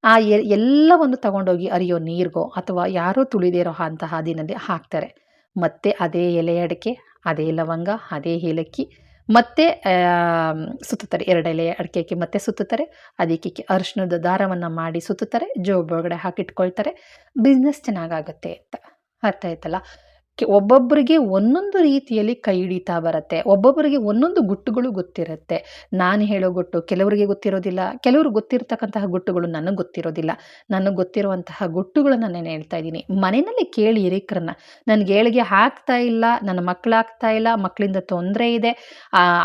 ಆ ಎಲ್ಲವನ್ನು ತಗೊಂಡೋಗಿ ಅರಿಯೋ ನೀರಿಗೋ ಅಥವಾ ಯಾರೋ ತುಳಿದಿರೋ ಅಂತಹ ದಿನದಲ್ಲಿ ಹಾಕ್ತಾರೆ. ಮತ್ತೆ ಅದೇ ಎಲೆ ಅಡಿಕೆ ಅದೇ ಲವಂಗ, ಅದೇ ಏಲಕ್ಕಿ, ಮತ್ತೆ ಸುತ್ತುತ್ತಾರೆ ಎರಡು ಎಲೆ ಅಡಿಕೆಗೆ ಮತ್ತೆ ಸುತ್ತುತ್ತಾರೆ. ಅದಕ್ಕೆ ಅರಿಶಿಣದ ದಾರವನ್ನು ಮಾಡಿ ಸುತ್ತುತ್ತಾರೆ. ಜೋಬ್ ಒಳಗಡೆ ಹಾಕಿಟ್ಕೊಳ್ತಾರೆ ಬಿಸ್ನೆಸ್ ಚೆನ್ನಾಗಾಗುತ್ತೆ ಅಂತ. ಅರ್ಥ ಆಯ್ತಲ್ಲ? ಒಬ್ಬೊಬ್ಬರಿಗೆ ಒಂದೊಂದು ರೀತಿಯಲ್ಲಿ ಕೈ ಹಿಡಿತಾ ಬರುತ್ತೆ. ಒಬ್ಬೊಬ್ಬರಿಗೆ ಒಂದೊಂದು ಗುಟ್ಟುಗಳು ಗೊತ್ತಿರುತ್ತೆ. ನಾನು ಹೇಳೋ ಗುಟ್ಟು ಕೆಲವರಿಗೆ ಗೊತ್ತಿರೋದಿಲ್ಲ. ಕೆಲವರು ಗೊತ್ತಿರತಕ್ಕಂತಹ ಗುಟ್ಟುಗಳು ನನಗೆ ಗೊತ್ತಿರೋದಿಲ್ಲ. ನನಗೆ ಗೊತ್ತಿರುವಂತಹ ಗುಟ್ಟುಗಳನ್ನು ನಾನು ಹೇಳ್ತಾ ಇದ್ದೀನಿ. ಮನೆಯಲ್ಲಿ ಕೇಳಿ ಹಿರಿಕರನ್ನ. ನನಗೆ ಏಳಿಗೆ ಹಾಕ್ತಾ ಇಲ್ಲ, ನನ್ನ ಮಕ್ಕಳಾಗ್ತಾ ಇಲ್ಲ ಮಕ್ಕಳಿಂದ ತೊಂದರೆ ಇದೆ.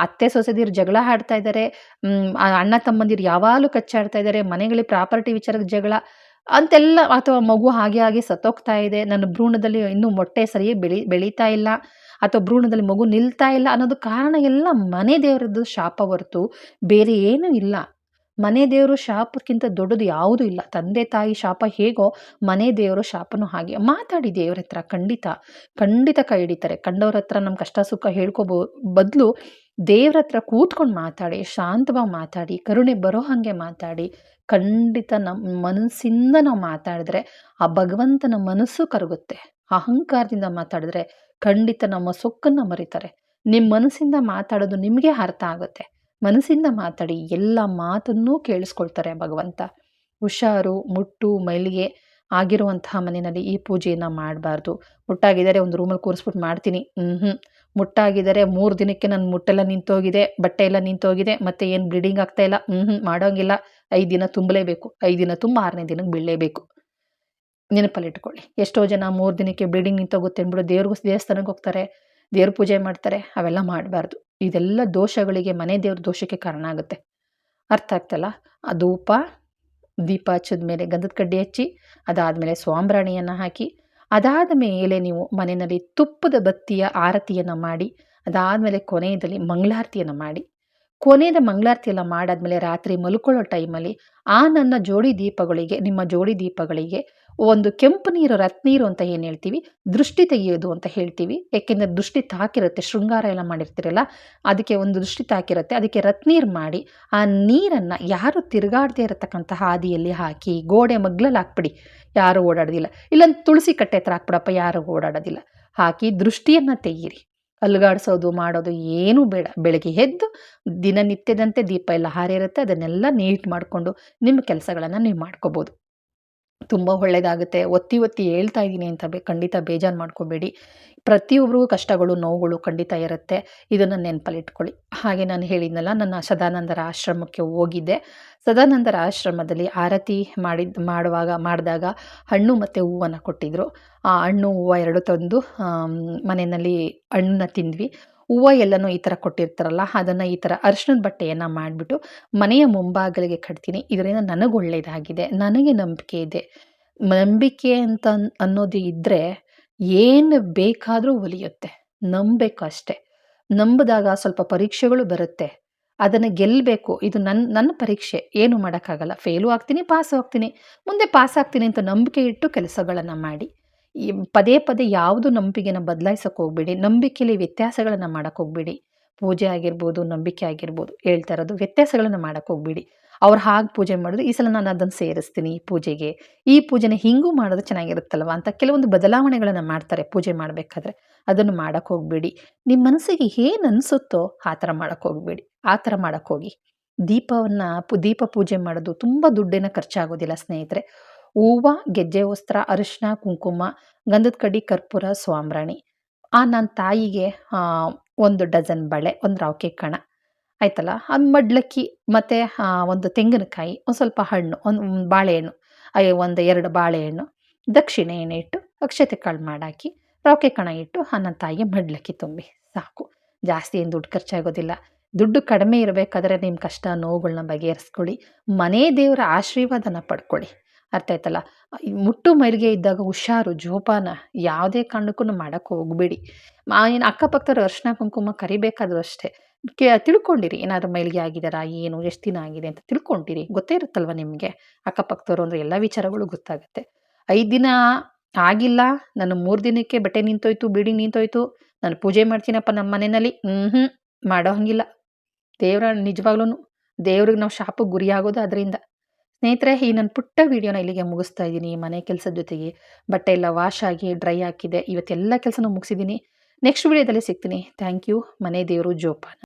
ಅತ್ತೆ ಸೊಸೆದಿರು ಜಗಳ ಆಡ್ತಾ ಇದ್ದಾರೆ ಅಣ್ಣ ತಮ್ಮಂದಿರು ಯಾವಾಗಲೂ ಕಚ್ಚಾಡ್ತಾ ಇದ್ದಾರೆ ಮನೆಗಳಲ್ಲಿ ಪ್ರಾಪರ್ಟಿ ವಿಚಾರಕ್ಕೆ ಜಗಳ. ಅಂತೆಲ್ಲ ಅಥವಾ ಮಗು ಹಾಗೆ ಹಾಗೆ ಸತ್ತೋಗ್ತಾ ಇದೆ, ನನ್ನ ಭ್ರೂಣದಲ್ಲಿ ಇನ್ನೂ ಮೊಟ್ಟೆ ಸರಿ ಬೆಳಿ, ಬೆಳೀತಾ ಇಲ್ಲ, ಅಥವಾ ಭ್ರೂಣದಲ್ಲಿ ಮಗು ನಿಲ್ತಾ ಇಲ್ಲ ಅನ್ನೋದು ಕಾರಣ ಎಲ್ಲ ಮನೆ ದೇವರದ್ದು ಶಾಪ ಹೊರತು ಬೇರೆ ಏನೂ ಇಲ್ಲ. ಮನೆ ದೇವರು ಶಾಪಕ್ಕಿಂತ ದೊಡ್ಡದು ಯಾವುದೂ ಇಲ್ಲ. ತಂದೆ, ತಾಯಿ ಶಾಪ ಹೇಗೋ ಮನೆ ದೇವರು ಶಾಪನೂ ಹಾಗೆ. ಮಾತಾಡಿ ದೇವ್ರ ಹತ್ರ, ಖಂಡಿತ ಖಂಡಿತ ಕೈ ಹಿಡಿತಾರೆ. ಕಂಡವ್ರ ಹತ್ರ ನಮ್ಮ ಕಷ್ಟ, ಸುಖ ಹೇಳ್ಕೊಬೋ ಬದಲು ದೇವ್ರ ಹತ್ರ ಕೂತ್ಕೊಂಡು ಮಾತಾಡಿ, ಶಾಂತವಾಗಿ ಮಾತಾಡಿ, ಕರುಣೆ ಬರೋ ಹಾಗೆ ಮಾತಾಡಿ ಖಂಡಿತ ನಮ್ಮ ಮನಸ್ಸಿಂದ ನಾವು ಮಾತಾಡಿದ್ರೆ ಆ ಭಗವಂತನ ಮನಸ್ಸು ಕರಗುತ್ತೆ. ಅಹಂಕಾರದಿಂದ ಮಾತಾಡಿದ್ರೆ ಖಂಡಿತ ನಮ್ಮ ಸೊಕ್ಕನ್ನು ಮರಿತಾರೆ. ನಿಮ್ಮ ಮನಸ್ಸಿಂದ ಮಾತಾಡೋದು ನಿಮಗೆ ಅರ್ಥ ಆಗುತ್ತೆ. ಮನಸ್ಸಿಂದ ಮಾತಾಡಿ ಎಲ್ಲ ಮಾತನ್ನೂ ಕೇಳಿಸ್ಕೊಳ್ತಾರೆ ಭಗವಂತ. ಹುಷಾರು, ಮುಟ್ಟು, ಮೈಲಿಗೆ ಆಗಿರುವಂತಹ ಮನೆಯಲ್ಲಿ ಈ ಪೂಜೆಯನ್ನು ಮಾಡಬಾರ್ದು. ಮುಟ್ಟಾಗಿದ್ದಾರೆ ಒಂದು ರೂಮಲ್ಲಿ ಕೂರಿಸ್ಬಿಟ್ಟು ಮಾಡ್ತೀನಿ. ಹ್ಞೂ ಮುಟ್ಟಾಗಿದ್ದಾರೆ ಮೂರು ದಿನಕ್ಕೆ ನನ್ನ ಮುಟ್ಟೆಲ್ಲ ನಿಂತೋಗಿದೆ ಬಟ್ಟೆ ಎಲ್ಲ ನಿಂತೋಗಿದೆ, ಮತ್ತು ಏನು ಬ್ಲೀಡಿಂಗ್ ಆಗ್ತಾ ಇಲ್ಲ. ಹ್ಞೂ ಮಾಡೋಂಗಿಲ್ಲ. ಐದು ದಿನ ತುಂಬಲೇಬೇಕು. ಐದು ದಿನ ತುಂಬ ಆರನೇ ದಿನಕ್ಕೆ ಬೀಳಲೇಬೇಕು. ನೆನಪಲ್ಲಿಟ್ಕೊಳ್ಳಿ ಎಷ್ಟೋ ಜನ ಮೂರು ದಿನಕ್ಕೆ ಬ್ಲೀಡಿಂಗ್ ನಿಂತೋಗುತ್ತೆ ಅಂದ್ಬಿಟ್ಟು ದೇವ್ರಿಗೂ ದೇವಸ್ಥಾನಕ್ಕೆ ಹೋಗ್ತಾರೆ, ದೇವ್ರ ಪೂಜೆ ಮಾಡ್ತಾರೆ, ಅವೆಲ್ಲ ಮಾಡಬಾರ್ದು. ಇದೆಲ್ಲ ದೋಷಗಳಿಗೆ, ಮನೆ ದೇವ್ರ ದೋಷಕ್ಕೆ ಕಾರಣ ಆಗುತ್ತೆ. ಅರ್ಥ ಆಗ್ತಲ್ಲ? ಆ ಧೂಪ, ದೀಪ ಹಚ್ಚಿದ ಮೇಲೆ ಗಂಧದ ಕಡ್ಡಿ ಹಚ್ಚಿ, ಅದಾದಮೇಲೆ ಸ್ವಾಂಬ್ರಾಣಿಯನ್ನು ಹಾಕಿ ಅದಾದ ಮೇಲೆ ನೀವು ಮನೆಯಲ್ಲಿ ತುಪ್ಪದ ಬತ್ತಿಯ ಆರತಿಯನ್ನು ಮಾಡಿ, ಅದಾದಮೇಲೆ ಕೊನೆಯದಲ್ಲಿ ಮಂಗಳಾರತಿಯನ್ನು ಮಾಡಿ. ಕೊನೆಯದ ಮಂಗಳಾರತಿ ಎಲ್ಲ ಮಾಡಾದ್ಮೇಲೆ ರಾತ್ರಿ ಮಲ್ಕೊಳ್ಳೋ ಟೈಮಲ್ಲಿ ಆ ನನ್ನ ಜೋಡಿ ದೀಪಗಳಿಗೆ, ನಿಮ್ಮ ಜೋಡಿ ದೀಪಗಳಿಗೆ ಒಂದು ಕೆಂಪು ನೀರು ರತ್ನೀರು ಅಂತ ಏನು ಹೇಳ್ತೀವಿ? ದೃಷ್ಟಿ ತೆಗೆಯೋದು ಅಂತ ಹೇಳ್ತೀವಿ. ಯಾಕೆಂದರೆ ದೃಷ್ಟಿ ತಾಕಿರುತ್ತೆ. ಶೃಂಗಾರ ಎಲ್ಲ ಮಾಡಿರ್ತೀರಲ್ಲ, ಅದಕ್ಕೆ ಒಂದು ದೃಷ್ಟಿ ತಾಕಿರುತ್ತೆ. ಅದಕ್ಕೆ ರತ್ನೀರು ಮಾಡಿ, ಆ ನೀರನ್ನು ಯಾರು ತಿರುಗಾಡದೇ ಇರತಕ್ಕಂಥ ಹಾದಿಯಲ್ಲಿ ಹಾಕಿ, ಗೋಡೆ ಮಗ್ಲಲ್ಲಿ ಹಾಕ್ಬಿಡಿ. ಯಾರು ಓಡಾಡೋದಿಲ್ಲ. ಇಲ್ಲೊಂದು ತುಳಸಿ ಕಟ್ಟೆ ಹತ್ರ ಹಾಕ್ಬಿಡಪ್ಪ, ಯಾರು ಓಡಾಡೋದಿಲ್ಲ. ಹಾಕಿ ದೃಷ್ಟಿಯನ್ನು ತೆಗೀರಿ. ಅಲುಗಾಡಿಸೋದು, ಮಾಡೋದು ಏನೂ ಬೇಡ. ಬೆಳಗ್ಗೆ ಎದ್ದು ದಿನನಿತ್ಯದಂತೆ ದೀಪ ಎಲ್ಲ ಹಾರಿರುತ್ತೆ. ಅದನ್ನೆಲ್ಲ ನೀಟ್ ಮಾಡಿಕೊಂಡು ನಿಮ್ಮ ಕೆಲಸಗಳನ್ನು ನೀವು ಮಾಡ್ಕೋಬೋದು. ತುಂಬ ಒಳ್ಳೆಯದಾಗುತ್ತೆ ಒತ್ತಿ ಒತ್ತಿ ಹೇಳ್ತಾ ಇದ್ದೀನಿ ಅಂತ ಬೇ, ಖಂಡಿತ ಬೇಜಾರು ಮಾಡ್ಕೋಬೇಡಿ. ಪ್ರತಿಯೊಬ್ಬರಿಗೂ ಕಷ್ಟಗಳು, ನೋವುಗಳು ಖಂಡಿತ ಇರುತ್ತೆ. ಇದನ್ನು ನೆನಪಲ್ಲಿಟ್ಕೊಳ್ಳಿ. ಹಾಗೆ ನಾನು ಹೇಳಿದ್ನಲ್ಲ, ನನ್ನ ಸದಾನಂದರ ಆಶ್ರಮಕ್ಕೆ ಹೋಗಿದ್ದೆ. ಸದಾನಂದರ ಆಶ್ರಮದಲ್ಲಿ ಆರತಿ ಮಾಡಿದ, ಮಾಡುವಾಗ, ಮಾಡಿದಾಗ ಹಣ್ಣು ಮತ್ತು ಹೂವನ್ನು ಕೊಟ್ಟಿದ್ದರು ಆ ಹಣ್ಣು, ಹೂವು ಎರಡು ತಂದು ಮನೆಯಲ್ಲಿ ಹಣ್ಣನ್ನ ತಿಂದ್ವಿ. ಹೂವು ಎಲ್ಲನೂ ಈ ಥರ ಕೊಟ್ಟಿರ್ತಾರಲ್ಲ, ಅದನ್ನು ಈ ಥರ ಅರ್ಶನದ ಬಟ್ಟೆಯನ್ನು ಮಾಡಿಬಿಟ್ಟು ಮನೆಯ ಮುಂಭಾಗಲಿಗೆ ಕಟ್ತೀನಿ. ಇದರಿಂದ ನನಗೆ ಒಳ್ಳೆಯದಾಗಿದೆ ನನಗೆ ನಂಬಿಕೆ ಇದೆ. ನಂಬಿಕೆ ಅಂತ ಅನ್ನೋದು ಇದ್ದರೆ ಏನು ಬೇಕಾದರೂ ಒಲಿಯುತ್ತೆ, ನಂಬಬೇಕು ಅಷ್ಟೆ. ನಂಬಿದಾಗ ಸ್ವಲ್ಪ ಪರೀಕ್ಷೆಗಳು ಬರುತ್ತೆ, ಅದನ್ನು ಗೆಲ್ಲಬೇಕು ಇದು ನನ್ನ ನನ್ನ ಪರೀಕ್ಷೆ, ಏನು ಮಾಡೋಕ್ಕಾಗಲ್ಲ. ಫೇಲು ಆಗ್ತೀನಿ, ಪಾಸ್ ಆಗ್ತೀನಿ. ಮುಂದೆ ಪಾಸ್ ಆಗ್ತೀನಿ ಅಂತ ನಂಬಿಕೆ ಇಟ್ಟು ಕೆಲಸಗಳನ್ನು ಮಾಡಿ. ಈ ಪದೇ ಪದೇ ಯಾವುದು ನಂಬಿಕೆನ ಬದಲಾಯಿಸೋಕೆ ಹೋಗ್ಬೇಡಿ. ನಂಬಿಕೆಯಲ್ಲಿ ವ್ಯತ್ಯಾಸಗಳನ್ನು ಮಾಡೋಕೆ ಹೋಗ್ಬೇಡಿ. ಪೂಜೆ ಆಗಿರ್ಬೋದು, ನಂಬಿಕೆ ಆಗಿರ್ಬೋದು, ಹೇಳ್ತಾ ಇರೋದು ವ್ಯತ್ಯಾಸಗಳನ್ನು ಮಾಡೋಕೆ ಹೋಗ್ಬೇಡಿ. ಅವ್ರು ಹಾಗೆ ಪೂಜೆ ಮಾಡೋದು ಈ ಸಲ ನಾನು ಅದನ್ನು ಸೇರಿಸ್ತೀನಿ ಪೂಜೆಗೆ. ಈ ಪೂಜೆನ ಹಿಂಗೂ ಮಾಡೋದು ಚೆನ್ನಾಗಿರುತ್ತಲ್ವ ಅಂತ ಕೆಲವೊಂದು ಬದಲಾವಣೆಗಳನ್ನು ಮಾಡ್ತಾರೆ ಪೂಜೆ ಮಾಡಬೇಕಾದ್ರೆ. ಅದನ್ನು ಮಾಡೋಕೆ ಹೋಗಬೇಡಿ. ನಿಮ್ಮ ಮನಸ್ಸಿಗೆ ಏನು ಅನಿಸುತ್ತೋ ಆ ಥರ ಮಾಡೋಕ್ಕೆ ಹೋಗಬೇಡಿ. ಆ ಥರ ಮಾಡೋಕ್ಕೆ ಹೋಗಿ. ದೀಪವನ್ನು ದೀಪ ಪೂಜೆ ಮಾಡೋದು ತುಂಬ ದುಡ್ಡೇನ ಖರ್ಚಾಗೋದಿಲ್ಲ ಸ್ನೇಹಿತರೆ. ಹೂವು, ಗೆಜ್ಜೆ ವಸ್ತ್ರ ಅರಿಶಿನ ಕುಂಕುಮ, ಗಂಧದ ಕಡ್ಡಿ ಕರ್ಪೂರ ಸ್ವಾಂಬ್ರಾಣಿ ಆ ನನ್ನ ತಾಯಿಗೆ ಒಂದು ಡಜನ್ ಬಳೆ, ಒಂದು ರಾವಕೆ ಕಣ. ಆಯ್ತಲ್ಲ? ಅದು ಮಡ್ಲಕ್ಕಿ, ಮತ್ತು ಒಂದು ತೆಂಗಿನಕಾಯಿ, ಒಂದು ಸ್ವಲ್ಪ ಹಣ್ಣು, ಒಂದು ಬಾಳೆಹಣ್ಣು, ಅಯ್ಯೋ, ಒಂದು ಎರಡು ಬಾಳೆಹಣ್ಣು ದಕ್ಷಿಣೆಯನ್ನು ಇಟ್ಟು ಅಕ್ಷತೆ ಕಾಳು ಮಾಡಾಕಿ, ರಾವಕೆ ಕಣ ಇಟ್ಟು ಆ ನನ್ನ ತಾಯಿಗೆ ಮಡ್ಲಕ್ಕಿ ತುಂಬಿ. ಸಾಕು. ಜಾಸ್ತಿ ಏನು ದುಡ್ಡು ಖರ್ಚಾಗೋದಿಲ್ಲ. ದುಡ್ಡು ಕಡಿಮೆ ಇರಬೇಕಾದ್ರೆ ನಿಮ್ಮ ಕಷ್ಟ ನೋವುಗಳನ್ನ ಬಗೆಹರಿಸ್ಕೊಳ್ಳಿ. ಮನೆ ದೇವರ ಆಶೀರ್ವಾದನ ಪಡ್ಕೊಳ್ಳಿ. ಅರ್ಥ ಆಯ್ತಲ್ಲ? ಮುಟ್ಟು ಮೈಲಿಗೆ ಇದ್ದಾಗ ಹುಷಾರು, ಜೋಪಾನ ಯಾವುದೇ ಕಾರಣಕ್ಕೂ ಮಾಡೋಕ್ಕೆ ಹೋಗಬೇಡಿ. ಏನು ಅಕ್ಕಪಕ್ಕದವ್ರು ಅರ್ಶಿನ ಕುಂಕುಮ ಕರಿಬೇಕಾದ್ರೂ ಅಷ್ಟೇ. ಕೆ, ತಿಳ್ಕೊಂಡಿರಿ ಏನಾದರೂ ಮೈಲಿಗೆ ಆಗಿದಾರಾ, ಏನು, ಎಷ್ಟು ದಿನ ಆಗಿದೆ ಅಂತ ತಿಳ್ಕೊಂಡಿರಿ. ಗೊತ್ತೇ ಇರುತ್ತಲ್ವ ನಿಮಗೆ? ಅಕ್ಕಪಕ್ಕದವ್ರು ಅಂದರೆ ಎಲ್ಲ ವಿಚಾರಗಳು ಗೊತ್ತಾಗುತ್ತೆ. ಐದು ದಿನ ಆಗಿಲ್ಲ, ನಾನು ಮೂರು ದಿನಕ್ಕೆ ಬಟ್ಟೆ ನಿಂತೋಯ್ತು, ಬಿಡಿ ನಿಂತೋಯ್ತು, ನಾನು ಪೂಜೆ ಮಾಡ್ತೀನಪ್ಪ ನಮ್ಮ ಮನೆಯಲ್ಲಿ. ಹ್ಞೂ ಮಾಡೋ ಹಂಗಿಲ್ಲ. ದೇವರ ನಿಜವಾಗ್ಲೂ ದೇವ್ರಿಗೆ ನಾವು ಶಾಪಕ್ಕೆ ಗುರಿಯಾಗೋದು ಅದರಿಂದ ಸ್ನೇಹಿತರೆ, ಈ ನನ್ನ ಪುಟ್ಟ ವೀಡಿಯೋನ ಇಲ್ಲಿಗೆ ಮುಗಿಸ್ತಾ ಇದ್ದೀನಿ. ಮನೆ ಕೆಲಸದ ಜೊತೆಗೆ ಬಟ್ಟೆ ಎಲ್ಲ ವಾಶ್ ಆಗಿ ಡ್ರೈ ಹಾಕಿದೆ ಇವತ್ತೆಲ್ಲ ಕೆಲಸನೂ ಮುಗಿಸಿದ್ದೀನಿ. ನೆಕ್ಸ್ಟ್ ವೀಡಿಯೋದಲ್ಲಿ ಸಿಗ್ತೀನಿ. ಥ್ಯಾಂಕ್ ಯು ಮನೆ ದೇವರು ಜೋಪಾನ.